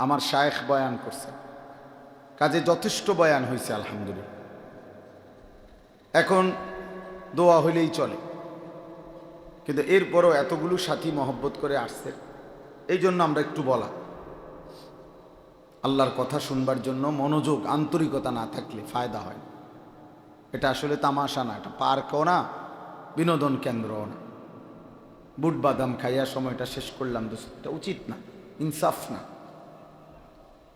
আমার শায়েখ বয়ান করছে। কাজে যথেষ্ট বয়ান হয়েছে আলহামদুলিল্লাহ। এখন দোয়া হইলেই চলে। কিন্তু এরপরও এতগুলো সাথী মহব্বত করে আসছে এই জন্য আমরা একটু বলা। আল্লাহর কথা শুনবার জন্য মনোযোগ, আন্তরিকতা না থাকলে ফায়দা হয় এটা আসলে তামাশা না, এটা পার্কও না, বিনোদন কেন্দ্রও না। বুট বাদাম খাইয়া সময়টা শেষ করলাম দোস্ত, এটা উচিত না, ইনসাফ না।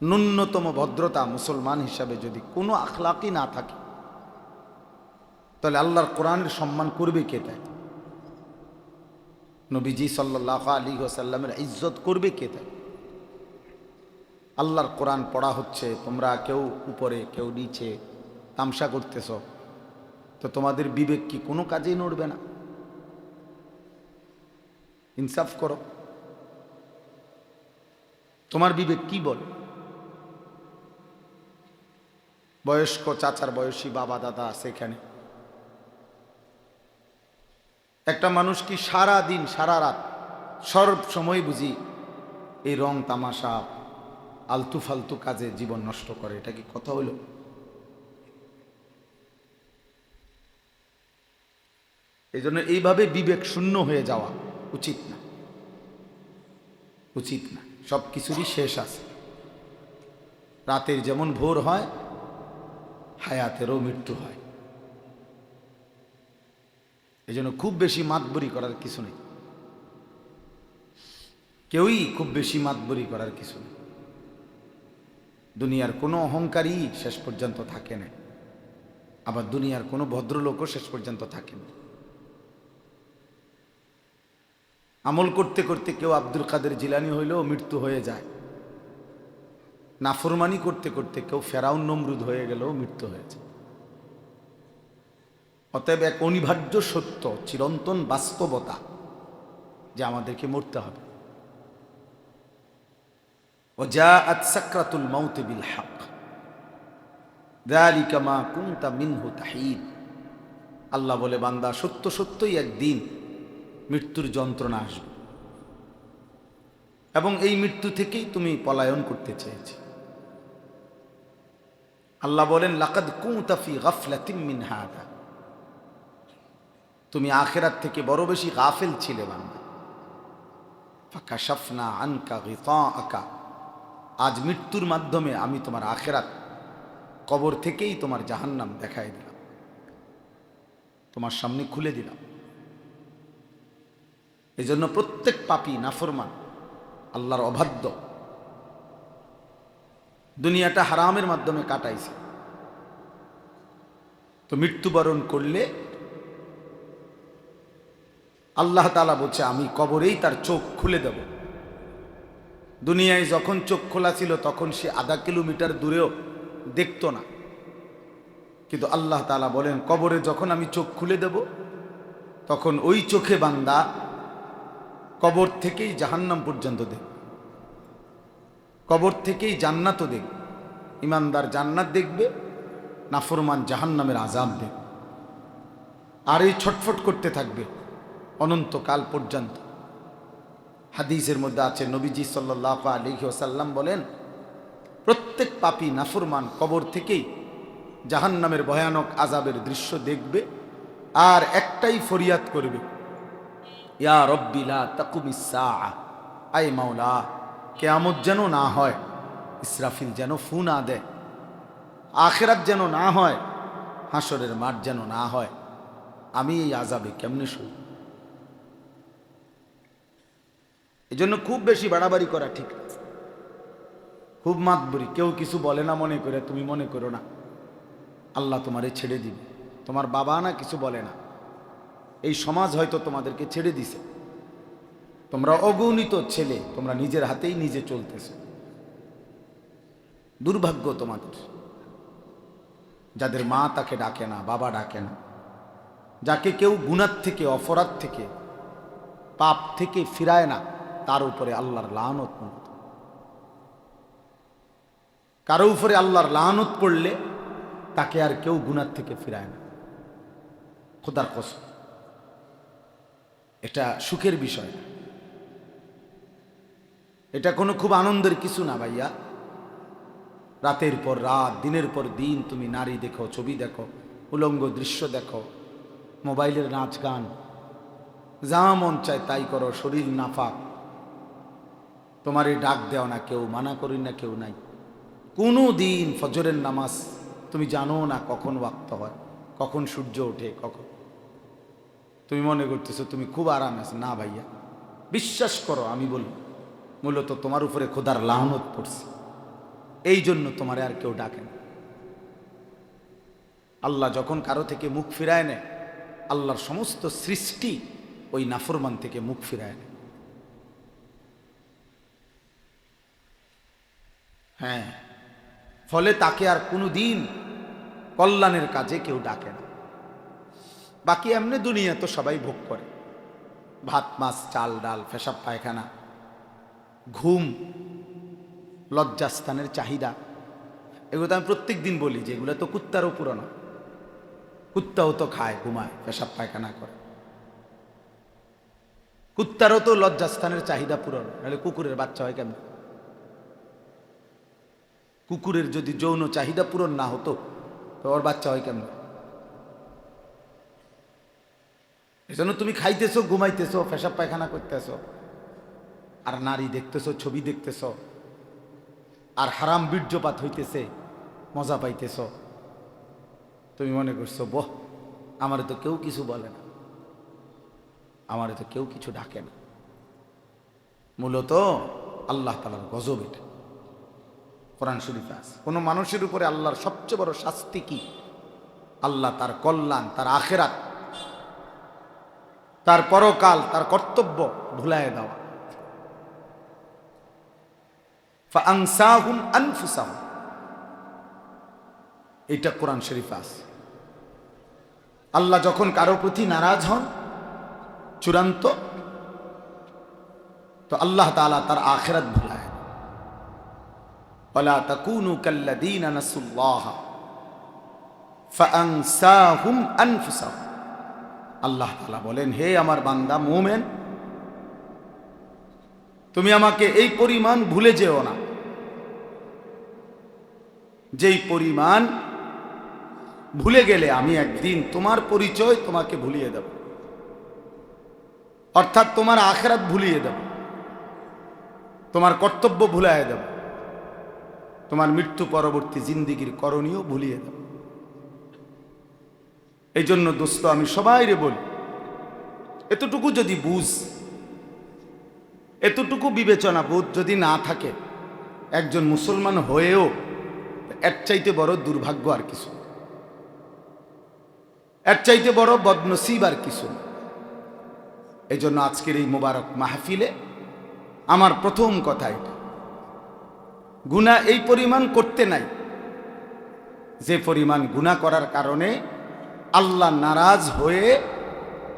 ন্যূনতম ভদ্রতা মুসলমান হিসাবে যদি কোনো আখলাকই না থাকে, তাহলে আল্লাহর কোরআনের সম্মান করবে কে তাই? নবীজি সাল্লাহ আলী ওসাল্লামের ইজ্জত করবে কে তাই? আল্লাহর কোরআন পড়া হচ্ছে, তোমরা কেউ উপরে, কেউ নিচে তামসা করতেছ, তো তোমাদের বিবেক কি কোনো কাজেই নড়বে না? ইনসাফ করো। তোমার বিবেক কি বলে? বয়স্ক চাচার বয়সী বাবা দাদা আছে এখানে। একটা মানুষ কি সারা দিন, সারা রাত, সর্ব সময় বুঝি এই রং তামাশা, আলতু ফালতু কাজে জীবন নষ্ট করে, এটা কি কথা হইল? এই জন্য এইভাবে বিবেক শূন্য হয়ে যাওয়া উচিত না। উচিত না সব কিছুরই শেষ আছে। রাতের যেমন ভোর হয় হায়াতেরও মৃত্যু হয়। এই জন্য খুব বেশি মাতবরি করার কিছু নেই। কেউই খুব বেশি মাতবরি করার কিছু নেই। দুনিয়ার কোনো অহংকারী শেষ পর্যন্ত থাকে না। আবার দুনিয়ার কোনো ভদ্রলোকও শেষ পর্যন্ত থাকে না। আমল করতে করতে কেউ আব্দুল কাদের জিলানি হইলেও মৃত্যু হয়ে যায়। নাফরমানি করতে করতে কেউ ফেরাউন নমরুদ হয়ে গেলেও মৃত্যু হয়েছে। অতএব এক অনিবার্য সত্য, চিরন্তন বাস্তবতা যে আমাদেরকে মরতে হবে। ও যা আতসাকরাতুল মাউতে বিল হাক। দালিকামা কুমতা মিনহু তাহিদ আল্লাহ বলে, বান্দা, সত্য সত্যই একদিন মৃত্যুর যন্ত্রণা আসবে। এবং এই মৃত্যু থেকেই তুমি পলায়ন করতে চেয়েছি। আল্লাহ বলেন, লাকাদ কুতাফি গাফলাতিম মিন হাদা। তুমি আখেরাত থেকে বড় বেশি গাফেল ছিলে, বান্দা। ফাঁকা সাফনা আনকা আকা আজ মৃত্যুর মাধ্যমে আমি তোমার আখেরাত কবর থেকেই তোমার জাহান্নাম দেখাই দিলাম। তোমার সামনে খুলে দিলাম। এই জন্য প্রত্যেক পাপি নাফরমান, আল্লাহর অবাধ্য। দুনিয়াটা হারামের মাধ্যমে কাটাইছে। তো মৃত্যুবরণ করলে আল্লাহ তালা বলছে, আমি কবরেই তার চোখ খুলে দেব। দুনিয়ায় যখন চোখ খোলা ছিল, তখন সে আধা কিলোমিটার দূরেও দেখতো না। কিন্তু আল্লাহ তালা বলেন, কবরে যখন আমি চোখ খুলে দেব, তখন ওই চোখে বান্দা কবর থেকেই জাহান্নাম পর্যন্ত দেখ কবর থেকেই জান্নাতও দেখ ইমানদার জান্নাত দেখবে, নাফরমান জাহান্নামের আজাব দেখবে। আর এই ছটফট করতে থাকবে অনন্তকাল পর্যন্ত। হাদিসের মধ্যে আছে, নবীজি সাল্লাহ আলহি ওসাল্লাম বলেন, প্রত্যেক পাপি নাফরমান কবর থেকেই জাহান্নামের ভয়ানক আজাবের দৃশ্য দেখবে আর একটাই ফরিয়াদ করবে, ইয়া রব্বিলা তাকুমিসা আই মাওলা কেয়ামত যেন না হয়, ইসরাফিল যেন ফু না দেয়, আখেরাত যেন না হয় হাসরের মাঠ যেন না হয়, আমি এই আজাবে কেমনে এই জন্য খুব বেশি বাড়াবাড়ি করা ঠিক খুব মাতবরি, কেউ কিছু বলে না মনে করে, তুমি মনে করো না। আল্লাহ তোমারে ছেড়ে দিবে। তোমার বাবা না কিছু বলে না। এই সমাজ হয়তো তোমাদেরকে ছেড়ে দিছে। তোমরা অগণিত ছেলে, তোমরা নিজের হাতেই নিজে চলতেছ। দুর্ভাগ্য তোমাদের। যাদের মা তাকে ডাকে না, বাবা ডাকে না, যাকে কেউ গুণার থেকে, অপরাধ থেকে, পাপ থেকে ফিরায় না, তার উপরে আল্লাহর লানত কারও উপরে আল্লাহর লানত পড়লে তাকে আর কেউ গুণার থেকে ফিরায় না। খোদার কসম, এটা সুখের বিষয় এটা কোনো খুব আনন্দের কিছু না ভাইয়া। রাতের পর রাত, দিনের পর দিন তুমি নারী দেখো, ছবি দেখো, উলঙ্গ দৃশ্য দেখো, মোবাইলের নাচ গান, যা মন চায় তাই করো, শরীর নাফাক। তোমার এই ডাক দেও না কেউ, মানা করি না কেউ নাই। কোনো দিন ফজরের নামাজ তুমি জানো না কখন ওয়াক্ত হয়, কখন সূর্য ওঠে, কখন। তুমি মনে করতেছো তুমি খুব আরাম আছে। না ভাইয়া, বিশ্বাস করো, আমি বলি। মূলত তোমার উপরে খোদার লাহনত পড়ছে। এই জন্য তোমারে আর কেউ ডাকে না। আল্লাহ যখন কারও থেকে মুখ ফিরায় নেয়, আল্লাহর সমস্ত সৃষ্টি ওই নাফরমান থেকে মুখ ফিরায় নেয়। হ্যাঁ ফলে তাকে আর কোনো দিন কল্যাণের কাজে কেউ ডাকে না। বাকি এমনি দুনিয়া তো সবাই ভোগ করে। ভাত, মাছ, চাল, ডাল ফেসাব পায়খানা। ঘুম, লজ্জাস্থানের চাহিদা, এগুলো তো আমি প্রত্যেক দিন বলি যে এগুলো তো কুত্তারও পুরনো। কুত্তাও তো খায়, ঘুমায়, পেশাব পায়খানা করে। কুত্তারও তো লজ্জাস্থানের চাহিদা পূরণ নাহলে কুকুরের বাচ্চা হয় কেমন? কুকুরের যদি যৌন চাহিদা পূরণ না হতো, তো ওর বাচ্চা হয় কেমন? এজন্য তুমি খাইতেছো, ঘুমাইতেছো, পেশাব পায়খানা করতেছো। আর নারী দেখতেছ, ছবি দেখতেছ, আর হারাম বীর্যপাত হইতেছে, মজা পাইতেছ। তুমি মনে করছ, বহ, আমার তো কেউ কিছু বলে না, আমার তো কেউ কিছু ডাকে না। মূলত আল্লাহ তালার গজব এটা। কোরআন শরীফ আছে। কোনো মানুষের উপরে আল্লাহর সবচেয়ে বড় শাস্তি কি? আল্লাহ তার কল্যাণ, তার আখেরাত, তার পরকাল, তার কর্তব্য ভুলায় দেওয়া। ফাংসাহুম আনফুসাহুম এটা কোরআন শরীফ আছে আল্লাহ যখন কারো প্রতি নারাজ হন চূড়ান্ত তো আল্লাহ তাআলা তার আখেরাত ভুলায় ولا تكونوا كالذين نسوا الله فأنساهم أنفسهم আল্লাহ তাআলা বলেন হে আমার বান্দা মুমেন তুমি আমাকে এই পরিমাণ ভুলে যেও না যেই পরিমাণ ভুলে গেলে আমি একদিন তোমার পরিচয় তোমাকে ভুলিয়ে দেব। অর্থাৎ তোমার আখেরাত ভুলিয়ে দেব। তোমার কর্তব্য ভুলাইয়ে দেব। তোমার মৃত্যু পরবর্তী জিন্দিগির করণীয় ভুলিয়ে দেব। এই জন্য দোস্ত, আমি সবাইরে বলি, এতটুকু যদি বুঝ, এতটুকু বিবেচনা বোধ যদি না থাকে, একজন মুসলমান হয়েও এর চাইতে বড় দুর্ভাগ্য আর কিছু এর চাইতে বড় বদনসিব আর কিছু এই জন্য আজকের এই মোবারক মাহফিলে আমার প্রথম কথা এটা। গুণা এই পরিমাণ করতে নাই। যে পরিমাণ গুণা করার কারণে আল্লাহ নারাজ হয়ে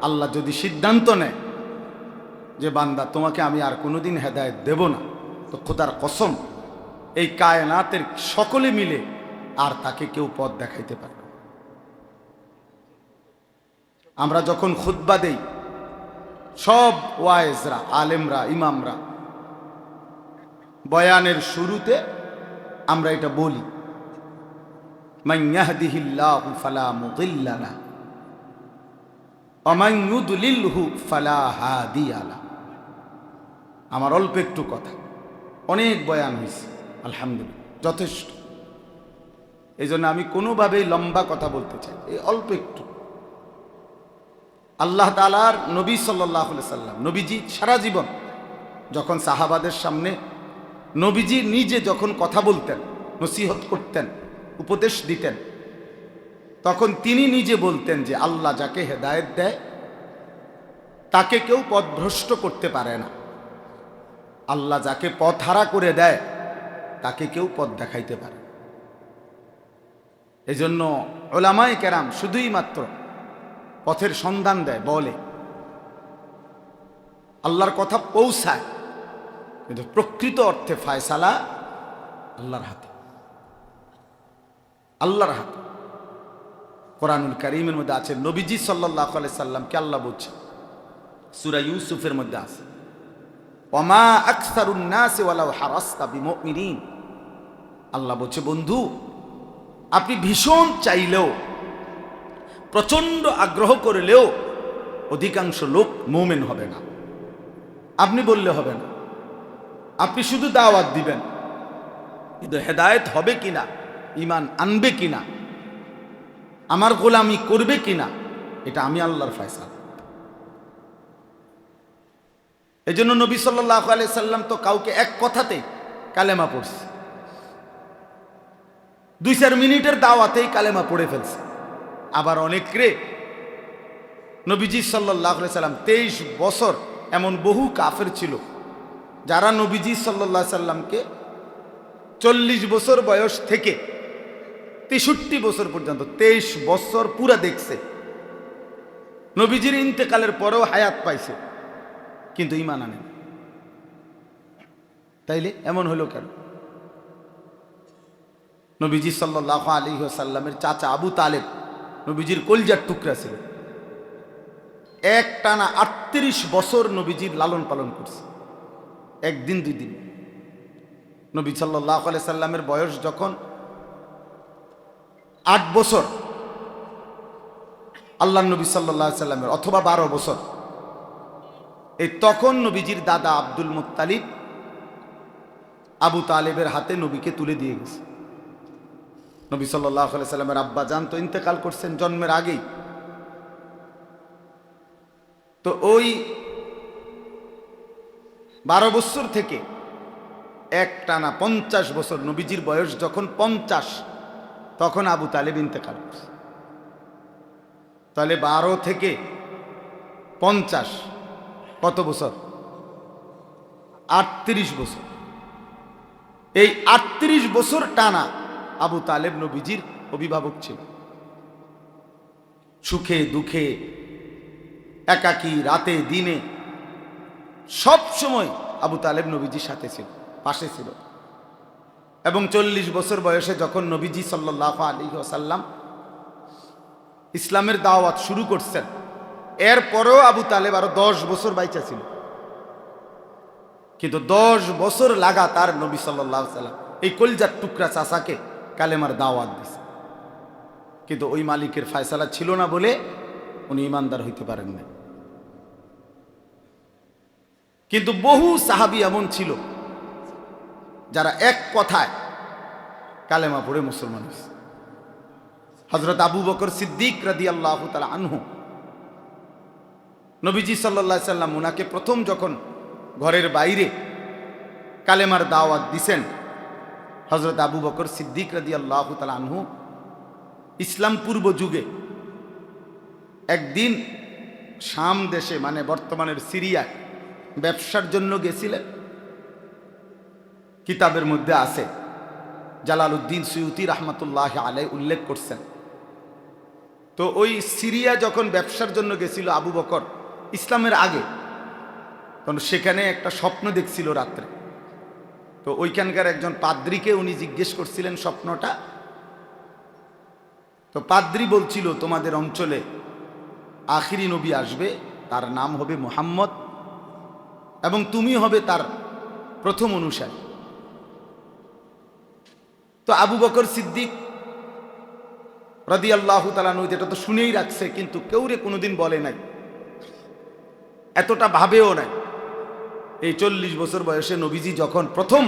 আল্লাহ যদি সিদ্ধান্ত নেয় যে বান্দা, তোমাকে আমি আর কোনোদিন হেদায়ত দেব না, তো খোদার কসম। এই কায়নাতের সকলে মিলে আর তাকে কেউ পথ দেখাইতে পারবে আমরা যখন খুদ্া দেই, সব ওয়াইজরা, আলেমরা, ইমামরা, বয়ানের শুরুতে আমরা এটা বলি আমার অল্প একটু কথা, অনেক বয়ান হয়েছে আলহামদুলিল্লাহ। যথেষ্ট। এই জন্য আমি কোনোভাবেই লম্বা কথা বলতে চাই এই অল্প একটু। আল্লাহ তালার নবী সাল্লাহ সাল্লাম, নবীজি সারা জীবন যখন সাহাবাদের সামনে নবীজি নিজে যখন কথা বলতেন, নসিহত করতেন, উপদেশ দিতেন, তখন তিনি নিজে বলতেন যে আল্লাহ যাকে হেদায়েত দেয়, তাকে কেউ পথভ্রষ্ট করতে পারে না। আল্লাহ যাকে পথ হারা করে দেয় তাকে কেউ পথ দেখাইতে পারে। এই জন্য ওলামাই কেরাম শুধুই মাত্র পথের সন্ধান দেয়, বলে। আল্লাহর কথা পৌঁছায়, কিন্তু প্রকৃত অর্থে ফায়সালা আল্লাহর হাতে। আল্লাহর হাতে। কোরআনুল করিমের মধ্যে আছে, নবীজি সাল্লাহ সাল্লামকে আল্লাহ বলছে, সুরা ইউসুফের মধ্যে আছে। অমা আকসারুন্নাসে ওয়ালাউ হারাস্তা বিমুমিনিন। আল্লাহ বলছে, বন্ধু, আপনি ভীষণ চাইলেও প্রচণ্ড আগ্রহ করলেও অধিকাংশ লোক মোমেন হবে না। আপনি বললে হবে না। আপনি শুধু দাওয়াত দিবেন। কিন্তু হেদায়েত হবে কিনা? ইমান আনবে কিনা? আমার গোলামি করবে কিনা? এটা আমি আল্লাহর ফয়সাল। এই জন্য নবী সাল্লাহ আলিয়া সাল্লাম তো কাউকে এক কথাতে কালেমা পড়ছে। দুই চার মিনিটের দাওয়াতেই কালেমা পড়ে ফেলছে। আবার অনেক রে নবীজি সাল্লাহ সাল্লাম তেইশ বছর এমন বহু কাফের ছিল, যারা নবীজি সাল্লাহ সাল্লামকে চল্লিশ বছর বয়স থেকে তেষট্টি বছর পর্যন্ত, তেইশ বছর পুরা দেখছে। নবীজির ইন্তেকালের পরেও হায়াত পাইছে। কিন্তু ইমান আনেন। তাইলে এমন হলো কেন? নবীজি সাল্লাহ আলী সাল্লামের চাচা আবু তালেব নবীজির কলজার টুকরা ছিল। এক টানা আটত্রিশ বছর নবীজির লালন পালন করছে। একদিন দুই দিন নবী সাল্লাহ আলি সাল্লামের বয়স যখন আট বছর আল্লাহ নবী সাল্লাহ সাল্লামের অথবা বারো বছর এই তখন নবীজির দাদা আব্দুল মুত্তালিব আবু তালেবের হাতে নবীকে তুলে দিয়ে গেছে। নবী সাল্লাহ সাল্লামের আব্বা জান তো ইন্তেকাল করছেন জন্মের আগেই। তো ওই বারো বছর থেকে এক টানা পঞ্চাশ বছর নবীজির বয়স যখন পঞ্চাশ, তখন আবু তালেব ইন্তেকাল করছে। তাহলে বারো থেকে পঞ্চাশ কত বছর? আটত্রিশ বছর। এই আটত্রিশ বছর টানা আবু তালেব নবীজির অভিভাবক ছিল। সুখে দুঃখে, একাকী রাতে, দিনে সব সময় আবু তালেব নবীজির সাথে ছিল, পাশে ছিল। এবং চল্লিশ বছর বয়সে যখন নবীজি সাল্লাহ আলী আসাল্লাম ইসলামের দাওয়াত শুরু করছেন এরপরেও আবু তালেব আরও দশ বছর বাইচা ছিল। কিন্তু দশ বছর লাগাতার নবী সাল্লাহ সাল্লাম এই কলজার টুকরা চাষাকে কালেমার দাওয়াত দিছে। কিন্তু ওই মালিকের ফায়সালা ছিল না বলে উনি ইমানদার হইতে পারেন না কিন্তু বহু সাহাবি এমন ছিল যারা এক কথায় কালেমা পড়ে মুসলমান হজরত আবু বকর সিদ্দিক রাদি আল্লাহ তালা আনহু নবীজি সাল্লা সাল্লাম ওনাকে প্রথম যখন ঘরের বাইরে কালেমার দাওয়াত দিছেন হজরত আবু বকর সিদ্দিক রাদি আল্লাহ আনহু, ইসলাম পূর্ব যুগে একদিন শাম দেশে মানে বর্তমানের সিরিয়ায় ব্যবসার জন্য গেছিলেন। কিতাবের মধ্যে আছে জালাল উদ্দিন সৈয়দি রহমতুল্লাহ আলাই উল্লেখ করছেন। তো ওই সিরিয়া যখন ব্যবসার জন্য গেছিল আবু বকর ইসলামের আগে। তখন সেখানে একটা স্বপ্ন দেখছিল রাত্রে। তো ওইখানকার একজন পাদ্রিকে উনি জিজ্ঞেস করছিলেন স্বপ্নটা। তো পাদ্রি বলছিল, তোমাদের অঞ্চলে আখিরি নবী আসবে, তার নাম হবে মোহাম্মদ এবং তুমি হবে তার প্রথম অনুসারী। তো আবু বকর সিদ্দিক রদি আল্লাহ তালানু এটা তো শুনেই রাখছে, কিন্তু কেউরে কোনোদিন বলে নাই। এতটা ভাবেও নাই। এই চল্লিশ বছর বয়সে নবীজি যখন প্রথম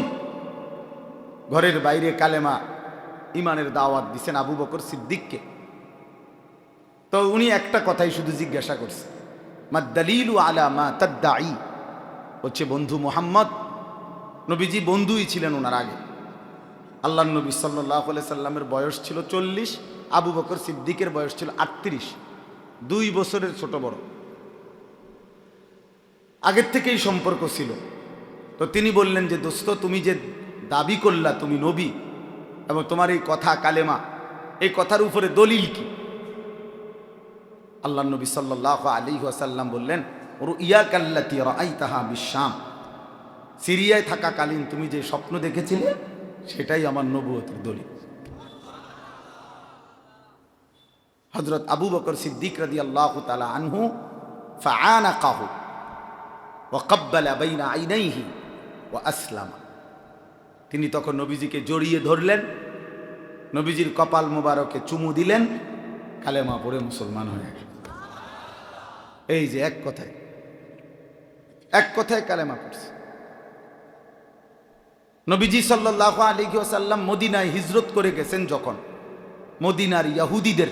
ঘরের বাইরে কালেমা ইমানের দাওয়াত দিছেন আবু বকর সিদ্দিককে, তো উনি একটা কথাই শুধু জিজ্ঞাসা করছে। মা দলিলু আলা মা তদ্দাই হচ্ছে বন্ধু মোহাম্মদ, নবীজি বন্ধুই ছিলেন ওনার আগে। আল্লাহ নবী সাল্লাহ সাল্লামের বয়স ছিল চল্লিশ, আবু বকর সিদ্দিকের বয়স ছিল আটত্রিশ। দুই বছরের ছোট বড়। আগের থেকেই সম্পর্ক ছিল। তো তিনি বললেন যে, দোস্ত, তুমি যে দাবি করলা, তুমি নবী এবং তোমার এই কথা কালেমা, এই কথার উপরে দলিল কি? আল্লাহ নবী সাল্লাহ আলী আসাল্লাম বললেন ওর ইয়া কাল্লাতি রাই তাহা বিশ্বাম সিরিয়ায় থাকাকালীন তুমি যে স্বপ্ন দেখেছিলে, সেটাই আমার নবুয়তের দলিল। হজরত আবু বকর সিদ্দিক রাদি আল্লাহ তালা আনহু ফানা কাহু আইনাইহি ও আসলামা। তিনি তখন নবীজিকে জড়িয়ে ধরলেন, নবীজির কপাল মোবারকে চুমু দিলেন, কালেমা পড়ে মুসলমান হয়ে গেল। এই যে এক কথায় এক কথায় কালেমা পড়ছে। নবীজি সাল্লাহ আলী ওসাল্লাম মদিনায় হিজরত করে গেছেন যখন। মদিনার ইয়াহুদিদের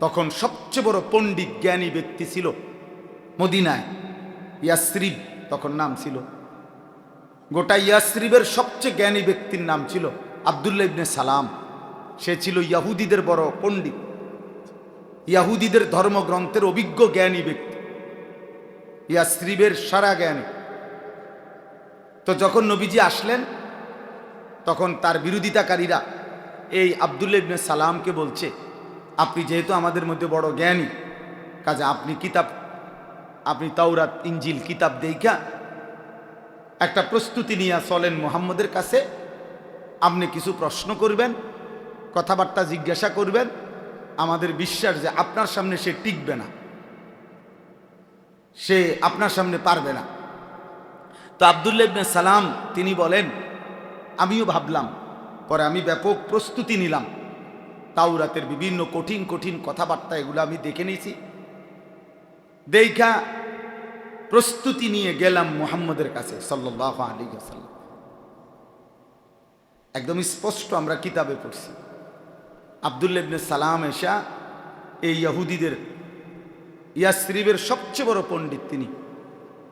তখন সবচেয়ে বড় পণ্ডিত জ্ঞানী ব্যক্তি ছিল মদিনায়। ইয়াসরিব তখন নাম ছিল। গোটা ইয়াসরিবের সবচেয়ে জ্ঞানী ব্যক্তির নাম ছিল আবদুল্লাহ ইবনে সালাম। সে ছিল ইয়াহুদিদের বড় পণ্ডিত। ইয়াহুদিদের ধর্মগ্রন্থের অভিজ্ঞ জ্ঞানী ব্যক্তি। ইয়াসরিবের সারা জ্ঞানী। তো যখন নবীজি আসলেন, তখন তার বিরোধিতাকারীরা এই আবদুল্লা ইবনে সালামকে বলছে, আপনি যেহেতু আমাদের মধ্যে বড় জ্ঞানী, কাজে আপনি কিতাব আপনি তাওরাত ইঞ্জিল কিতাব দেখা একটা প্রস্তুতি নিয়ে চলেন মোহাম্মদের কাছে। আপনি কিছু প্রশ্ন করবেন, কথাবার্তা জিজ্ঞাসা করবেন, আমাদের বিশ্বাস যে আপনার সামনে সে টিকবে না। সে আপনার সামনে পারবে না। তো আবদুল্লা ইবনে সালাম, তিনি বলেন, আমিও ভাবলাম, পরে আমি ব্যাপক প্রস্তুতি নিলাম। তাওরাতের বিভিন্ন কঠিন কঠিন কথাবার্তা এগুলো আমি দেখে নিয়েছি। দেখা প্রস্তুতি নিয়ে গেলাম মুহাম্মদের কাছে সাল্লাহ আলী সাল্লাম একদম স্পষ্ট আমরা কিতাবে পড়ছি। আবদুল্লাবনে সালাম এসা এই ইয়াহুদিদের ইয়াসরিবের সবচেয়ে বড় পণ্ডিত তিনি।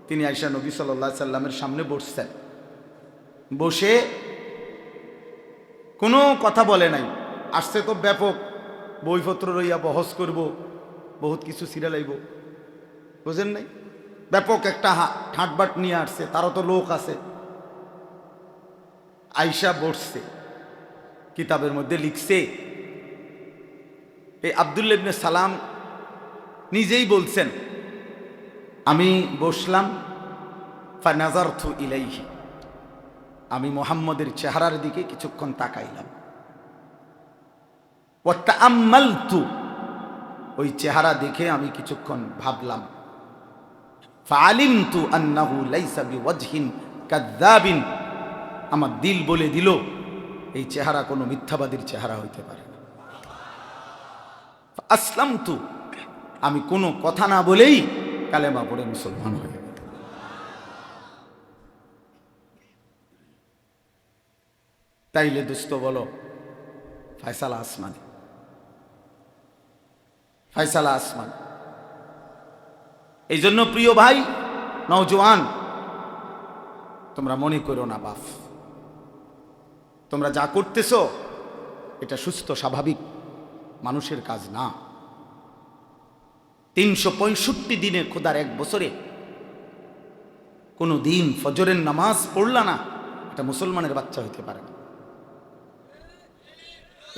তিনি আইসা নবী সাল্লাহ সাল্লামের সামনে বসছেন। বসে কোনো কথা বলে নাই। আসছে তো ব্যাপক বইপত্র রইয়া বহস করব, বহুত কিছু সিরিয়ালাইব বুঝেন নাই? ব্যাপক একটা ঠাটবাট নিয়ে আসছে, তারও তো লোক আছে। আইসা বসছে, কিতাবের মধ্যে লিখছে। এই আবদুল্লিবনে সালাম নিজেই বলছেন, আমি বসলাম ফানাজারথু ইলাইহি। আমি মোহাম্মদের চেহারার দিকে কিছুক্ষণ তাকাইলাম। তু ওই চেহারা দেখে আমি কিছুক্ষণ ভাবলাম ফালিম তু আন্নাহু লাইসা বিওয়াজহিন কাদ্দাবিন আমার দিল বলে দিল, এই চেহারা কোনো মিথ্যাবাদীর চেহারা হইতে পারে না। আসলাম তু আমি কোনো কথা না বলেই কালেমা পড়ে মুসলমান হয়ে তাইলে দুস্থ বলো, ফায়সালা আসমান? ফায়সালা আসমান? এই জন্য প্রিয় ভাই, নওজোয়ান, তোমরা মনে করো না বাফ তোমরা যা করতেছ, এটা সুস্থ, স্বাভাবিক, মানুষের কাজ না। তিনশো পঁয়ষট্টি দিনে খোদার এক বছরে কোনো দিন ফজরের নামাজ পড়লা না, এটা মুসলমানের বাচ্চা হইতে পারে না।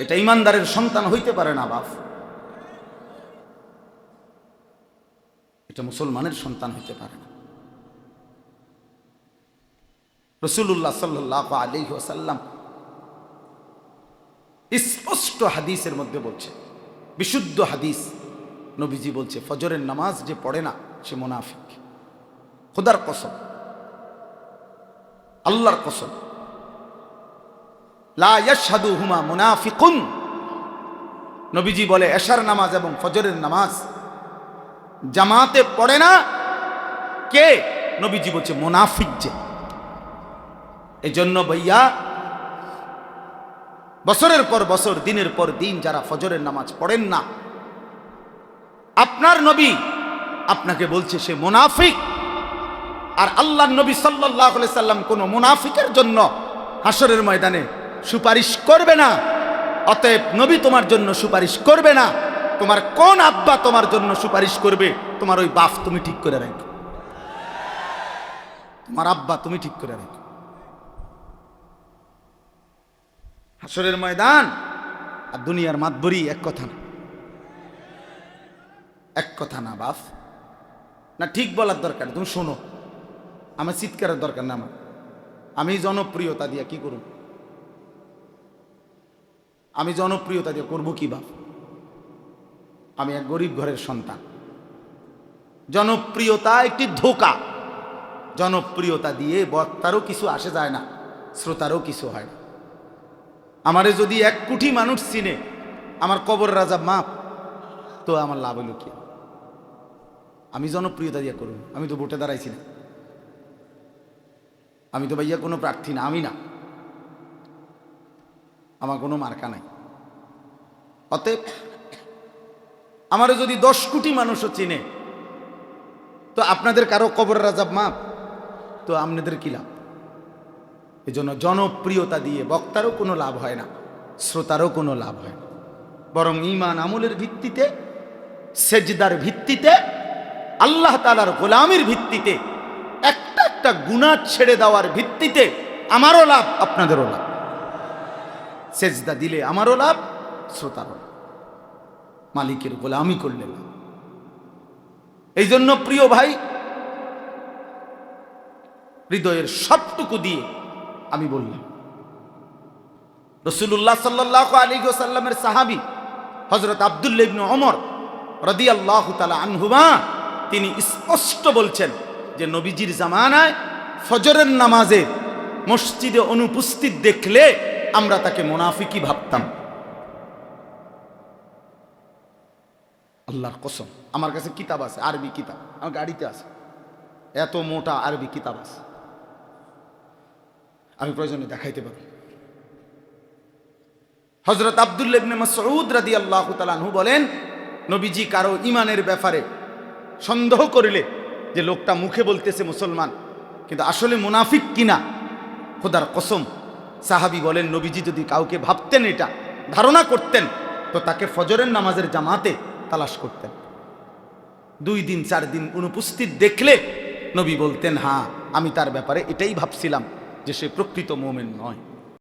এটা ইমানদারের সন্তান হইতে পারে না বাপ। এটা মুসলমানের সন্তান হইতে পারে না। রসুল্লাহ সাল্লাহ আলি ওসাল্লাম স্পষ্ট হাদিসের মধ্যে বলছে, বিশুদ্ধ হাদিস নবীজি বলছে, ফজরের নামাজ যে পড়ে না, সে মোনাফিক। খোদার কসম, আল্লাহর কসম। লাদু হুমা মুনাফিকুন। নবীজি বলে, এশার নামাজ এবং ফজরের নামাজ জামাতে পড়ে না। কে? নবীজি বলছে, মোনাফিক যে। এই জন্য ভাইয়া, বছরের পর বছর, দিনের পর দিন যারা ফজরের নামাজ পড়েন না, আপনার নবী আপনাকে বলছে সে মুনাফিক। আর আল্লাহ নবী সাল্লাহ সাল্লাম কোনো মুনাফিকের জন্য হাসরের ময়দানে সুপারিশ করবে না। অতএব নবী তোমার জন্য সুপারিশ করবে না। তোমার কোন আব্বা তোমার জন্য সুপারিশ করবে? তোমার ওই বাপ তুমি ঠিক করে রাখো। তোমার আব্বা তুমি ঠিক করে রাখো। হাসরের ময়দান আর দুনিয়ার মাতবরি এক কথা না। এক কথা না বাপ না, ঠিক বলার দরকার তুমি শোনো। আমার চিৎকারের দরকার না আমার। আমি জনপ্রিয়তা দিয়া কি করুন আমি জনপ্রিয়তা দিয়ে করব কি বাপ আমি এক গরিব ঘরের সন্তান। জনপ্রিয়তা একটি ধোকা। জনপ্রিয়তা দিয়ে বক্তারও কিছু আসে যায় না, শ্রোতারও কিছু হয় না। আমারে যদি এক কোটি মানুষ চিনে, আমার কবর রাজা মাপ, তো আমার লাভ হইল কি? আমি জনপ্রিয়তা দিয়ে করুন, আমি তো ভোটে দাঁড়াইছি না। আমি তো ভাইয়া কোনো প্রার্থী না, আমি না। আমার কোনো মার্কা নাই। অতএব আমারও যদি দশ কোটি মানুষও চিনে, তো আপনাদের কারও কবর রাজাব মাপ তো আপনাদের কি লাভ? এই জন্য জনপ্রিয়তা দিয়ে বক্তারও কোনো লাভ হয় না, শ্রোতারও কোনো লাভ হয় না। বরং ইমান আমলের ভিত্তিতে, সেজদার ভিত্তিতে, আল্লাহ তালার গোলামের ভিত্তিতে, একটা একটা গুণা ছেড়ে দেওয়ার ভিত্তিতে আমারও লাভ, আপনাদেরও লাভ। সেজদা দিলে আমারও লাভ, শ্রোতারও লাভ। মালিকের গোলামি করলে লাভ এই জন্য প্রিয় ভাই, হৃদয়ের সবটুকু দিয়ে আমি বললাম রসুল্লাহ সাল্লাহ আলী সাল্লামের সাহাবি হজরত আবদুল্লা অমর রদি আল্লাহ তালা আনহুমা, তিনি স্পষ্ট বলছেন যে নবীজির জামানায় ফজরের নামাজে মসজিদে অনুপস্থিত দেখলে আমরা তাকে মোনাফিকি ভাবতাম। আল্লাহর কসম। আমার কাছে কিতাব আছে, আরবি কিতাব। আমার গাড়িতে আছে। এত মোটা আরবি কিতাব আছে। আমি প্রয়োজনে দেখাইতে পারি। হজরত আবদুল্লাবনে আল্লাহ তালানহু বলেন, নবীজি কারও ইমানের ব্যাপারে সন্দেহ করিলে যে লোকটা মুখে বলতেছে মুসলমান, কিন্তু আসলে মুনাফিক কিনা, খোদার কসম। সাহাবি বলেন, নবীজি যদি কাউকে ভাবতেন এটা, ধারণা করতেন, তো তাকে ফজরের নামাজের জামাতে তালাশ করতেন। দুই দিন, চার দিন অনুপস্থিত দেখলে নবী বলতেন হ্যাঁ আমি তার ব্যাপারে এটাই ভাবছিলাম যে সে প্রকৃত মোমেন নয়।